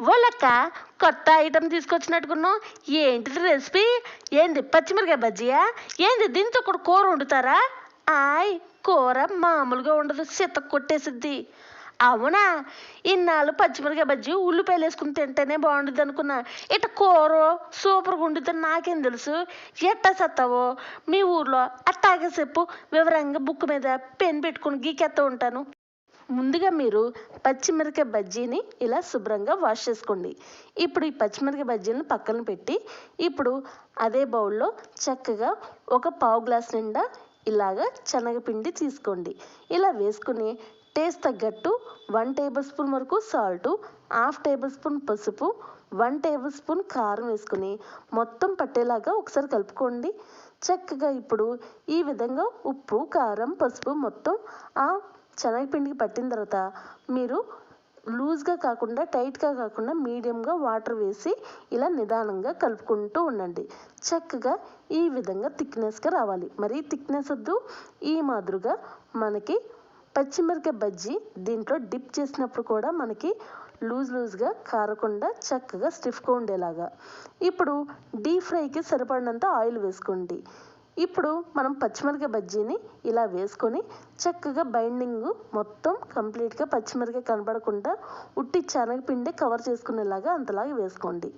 వాళ్ళక్క కొత్త ఐటెం తీసుకొచ్చినట్టుకున్నాం ఏంటిది రెసిపీ? ఏంది పచ్చిమిరకాయ బజ్జియా? ఏంది దీంతో కూడా కూర వండుతారా? ఆయ్ కూర మామూలుగా ఉండదు సిత్త కొట్టేసిద్ది. అవునా? ఇన్నాళ్ళు పచ్చిమిరకాయ బజ్జి ఉల్లిపాయలు వేసుకుని తింటేనే బాగుంటుంది అనుకున్నా. ఇట కూర సూపర్గా ఉండుతుంది నాకేం తెలుసు. ఎట్టా సత్తావో? మీ ఊర్లో అట్టాగే చెప్పు. వివరంగా బుక్ మీద పెన్ పెట్టుకుని గీకెత్త ఉంటాను. ముందుగా మీరు పచ్చిమిరకాయ బజ్జీని ఇలా శుభ్రంగా వాష్ చేసుకోండి. ఇప్పుడు ఈ పచ్చిమిరకాయ బజ్జీలను పక్కన పెట్టి ఇప్పుడు అదే బౌల్లో చక్కగా ఒక పావు గ్లాస్ నిండా ఇలాగా శనగపిండి తీసుకోండి. ఇలా వేసుకుని టేస్ట్ తగ్గట్టు వన్ టేబుల్ స్పూన్ వరకు సాల్టు హాఫ్ టేబుల్ స్పూన్ పసుపు వన్ టేబుల్ స్పూన్ కారం వేసుకుని మొత్తం పట్టేలాగా ఒకసారి కలుపుకోండి. చక్కగా ఇప్పుడు ఈ విధంగా ఉప్పు కారం పసుపు మొత్తం ఆ శనగపిండికి పట్టిన తర్వాత మీరు లూజ్గా కాకుండా టైట్గా కాకుండా మీడియంగా వాటర్ వేసి ఇలా నిదానంగా కలుపుకుంటూ ఉండండి. చక్కగా ఈ విధంగా థిక్నెస్గా రావాలి. మరీ థిక్నెస్ వద్దు. ఈ మాదిరిగా మనకి పచ్చిమిరకాయ బజ్జీ దీంట్లో డిప్ చేసినప్పుడు కూడా మనకి లూజ్ లూజ్గా కారకుండా చక్కగా స్టిఫ్గా ఉండేలాగా. ఇప్పుడు డీప్ ఫ్రైకి సరిపడినంత ఆయిల్ వేసుకోండి. ఇప్పుడు మనం పచ్చిమిరకాయ బజ్జీని ఇలా వేసుకొని చక్కగా బైండింగ్ మొత్తం కంప్లీట్గా పచ్చిమిరకాయ కనబడకుండా ఉట్టి శనగపిండి కవర్ చేసుకునేలాగా అంతలాగా వేసుకోండి.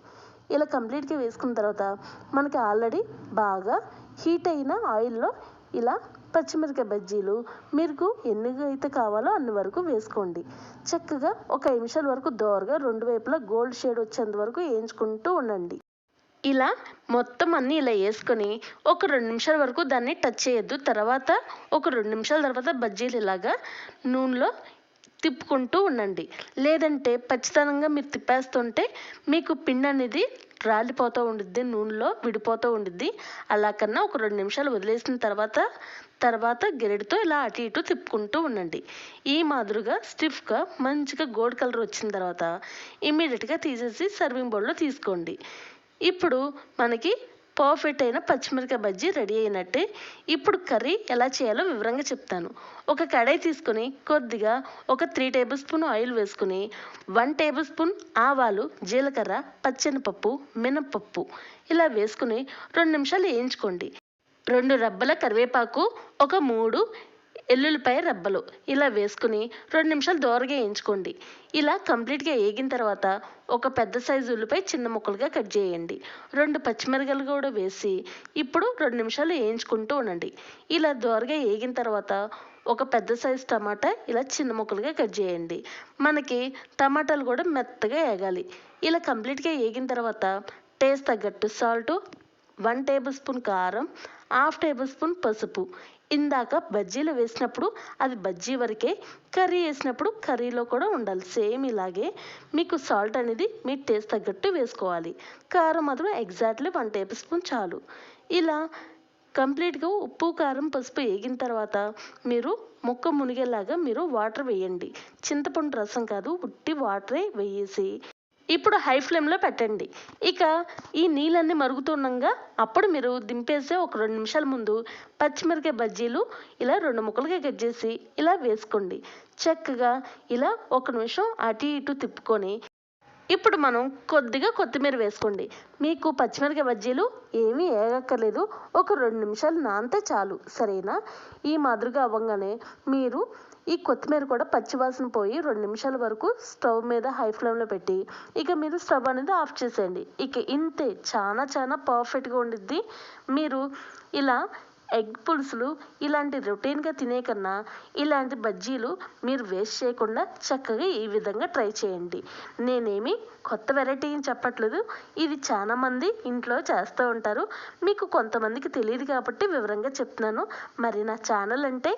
ఇలా కంప్లీట్గా వేసుకున్న తర్వాత మనకి ఆల్రెడీ బాగా హీట్ అయిన ఆయిల్లో ఇలా పచ్చిమిరకాయ బజ్జీలు మీకు ఎన్ని అయితే కావాలో అన్ని వరకు వేసుకోండి. చక్కగా ఒక నిమిషాల వరకు దోరగా రెండు వైపులా గోల్డ్ షేడ్ వచ్చేంత వరకు వేయించుకుంటూ ఉండండి. ఇలా మొత్తం అన్నీ ఇలా వేసుకొని ఒక రెండు నిమిషాల వరకు దాన్ని టచ్ చేయొద్దు. తర్వాత ఒక రెండు నిమిషాల తర్వాత బజ్జీలు ఇలాగా నూనెలో తిప్పుకుంటూ ఉండండి. లేదంటే ఖచ్చితంగా మీరు తిప్పేస్తుంటే మీకు పిండి అనేది రాలిపోతూ ఉండిద్ది నూనెలో విడిపోతూ ఉండిద్ది. అలా కన్నా ఒక రెండు నిమిషాలు వదిలేసిన తర్వాత తర్వాత గెరడితో ఇలా అటు ఇటు తిప్పుకుంటూ ఉండండి. ఈ మాదిరిగా స్టిఫ్గా మంచిగా గోల్డ్ కలర్ వచ్చిన తర్వాత ఇమీడియట్గా తీసేసి సర్వింగ్ బౌల్లో తీసుకోండి. ఇప్పుడు మనకి పర్ఫెక్ట్ అయిన పచ్చిమిరకాయ బజ్జీ రెడీ అయినట్టే. ఇప్పుడు కర్రీ ఎలా చేయాలో వివరంగా చెప్తాను. ఒక కడాయి తీసుకొని కొద్దిగా ఒక త్రీ టేబుల్ స్పూన్ ఆయిల్ వేసుకుని వన్ టేబుల్ స్పూన్ ఆవాలు జీలకర్ర పచ్చెనపప్పు మినప్పప్పు ఇలా వేసుకుని రెండు నిమిషాలు వేయించుకోండి. రెండు రబ్బల కరివేపాకు ఒక మూడు ఎల్లుల్లిపాయ రబ్బలు. ఇలా వేసుకుని రెండు నిమిషాలు దోరగా వేయించుకోండి. ఇలా కంప్లీట్గా వేగిన తర్వాత ఒక పెద్ద సైజు ఉల్లిపాయ చిన్న ముక్కలుగా కట్ చేయండి. రెండు పచ్చిమిరగలు కూడా వేసి ఇప్పుడు రెండు నిమిషాలు వేయించుకుంటూ ఉండండి. ఇలా దోరగా వేగిన తర్వాత ఒక పెద్ద సైజు టమాటా ఇలా చిన్న ముక్కలుగా కట్ చేయండి. మనకి టమాటాలు కూడా మెత్తగా వేగాలి. ఇలా కంప్లీట్గా వేగిన తర్వాత టేస్ట్ తగ్గట్టు సాల్టు వన్ టేబుల్ స్పూన్ కారం హాఫ్ టేబుల్ స్పూన్ పసుపు. ఇందాక బజ్జీలు వేసినప్పుడు అది బజ్జీ వరకే కర్రీ వేసినప్పుడు కర్రీలో కూడా ఉండాలి. సేమ్ ఇలాగే మీకు సాల్ట్ అనేది మీ టేస్ట్ తగ్గట్టు వేసుకోవాలి. కారం మాత్రం ఎగ్జాక్ట్లీ వన్ టేబుల్ స్పూన్ చాలు. ఇలా కంప్లీట్గా ఉప్పు కారం పసుపు వేగిన తర్వాత మీరు ముక్క మునిగేలాగా మీరు వాటర్ వేయండి. చింతపండు రసం కాదు ఉట్టి వాటరే వేసి ఇప్పుడు హై ఫ్లేమ్లో పెట్టండి. ఇక ఈ నీళ్ళన్నీ మరుగుతుండగా అప్పుడు మీరు దింపేసే ఒక రెండు నిమిషాల ముందు పచ్చిమిరకాయ బజ్జీలు ఇలా రెండు ముక్కలుగా కట్ చేసి ఇలా వేసుకోండి. చక్కగా ఇలా ఒక నిమిషం అటు ఇటు తిప్పుకొని ఇప్పుడు మనం కొద్దిగా కొత్తిమీర వేసుకోండి. మీకు పచ్చిమిరకాయ బజ్జీలు ఏమీ వేయక్కర్లేదు ఒక రెండు నిమిషాలు నానితే చాలు. సరేనా? ఈ మాదిరిగా అవ్వగానే మీరు ఈ కొత్తిమీర కూడా పచ్చివాసన పోయి రెండు నిమిషాల వరకు స్టవ్ మీద హై ఫ్లేమ్లో పెట్టి ఇక మీరు స్టవ్ అనేది ఆఫ్ చేసేయండి. ఇక ఇంతే. చాలా చాలా పర్ఫెక్ట్గా ఉండిద్ది. మీరు ఇలా ఎగ్ పులుసులు ఇలాంటి రొటీన్గా తినే కన్నా ఇలాంటి బజ్జీలు మీరు వేస్ట్ చేయకుండా చక్కగా ఈ విధంగా ట్రై చేయండి. నేనేమి కొత్త వెరైటీ అని చెప్పట్లేదు. ఇది చాలామంది ఇంట్లో చేస్తూ ఉంటారు. మీకు కొంతమందికి తెలియదు కాబట్టి వివరంగా చెప్తున్నాను. మరి నా ఛానల్ అంటే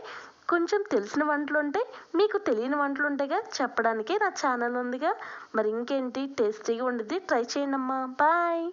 కొంచెం తెలిసిన వంటలు ఉంటాయి మీకు తెలియని వంటలు ఉంటాయిగా చెప్పడానికి నా ఛానల్ ఉందిగా. మరి ఇంకేంటి టేస్టీగా ఉండిద్ది ట్రై చేయండి అమ్మా బాయ్!